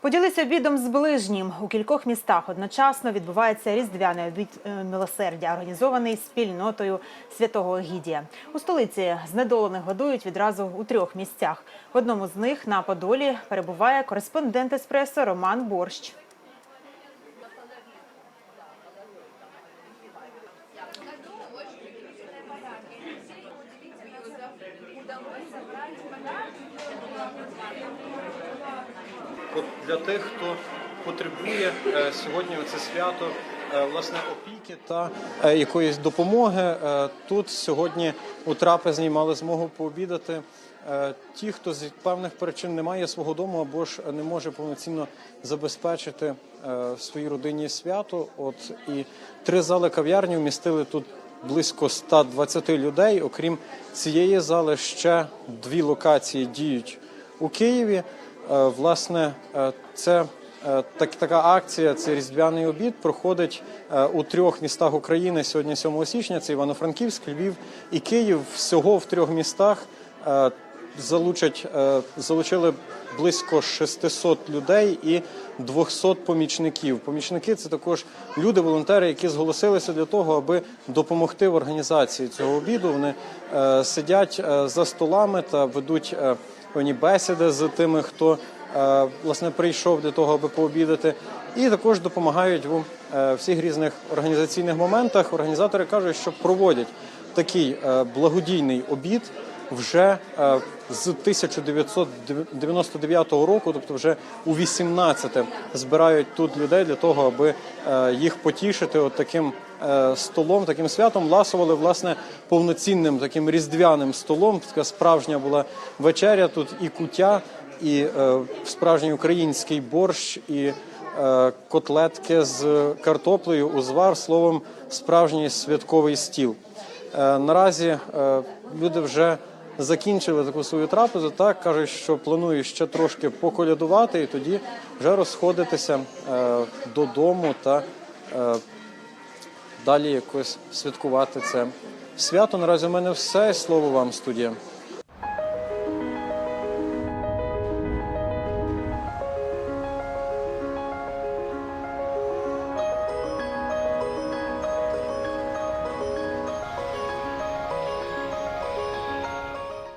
Поділися обідом з ближнім. У кількох містах одночасно відбувається різдвяний обід е, милосердя, організований спільнотою святого Гідія. У столиці знедолених годують відразу у трьох місцях. В одному з них на Подолі перебуває кореспондент еспресо Роман Борщ. Для тих, хто потребує е, сьогодні це свято е, власне опіки та е, якоїсь допомоги. Тут сьогодні у трапезній мали змогу пообідати. Ті, хто з певних причин не має свого дому або ж не може повноцінно забезпечити своїй родині свято. От і три зали кав'ярні вмістили тут близько 120 людей. Окрім цієї зали, ще дві локації діють у Києві. Е, Власне, е, це е, так, така акція, це різдвяний обід, проходить у трьох містах України сьогодні, 7 січня. Це Івано-Франківськ, Львів і Київ. Всього в трьох містах залучать, е, залучили близько 600 людей і 200 помічників. Помічники це також люди, волонтери, які зголосилися для того, аби допомогти в організації цього обіду. Вони е, сидять е, за столами та ведуть е, бесіди з тими, хто е, власне прийшов для того, аби пообідати, і також допомагають у е, всіх різних організаційних моментах. Організатори кажуть, що проводять такий е, благодійний обід вже е, з 1999 року, тобто вже у 18-те збирають тут людей для того, аби е, їх потішити от таким е, столом, таким святом. Ласували власне повноцінним таким різдвяним столом. Така справжня була вечеря. Тут і куття, і справжній український борщ, і котлетки з картоплею, узвар, словом, справжній святковий стіл. Наразі люди вже закінчили таку свою трапезу. Так кажуть, що планують ще трошки поколядувати і тоді вже розходитися е, додому та е, далі якось святкувати це свято. Наразі у мене все. Слово вам, студія.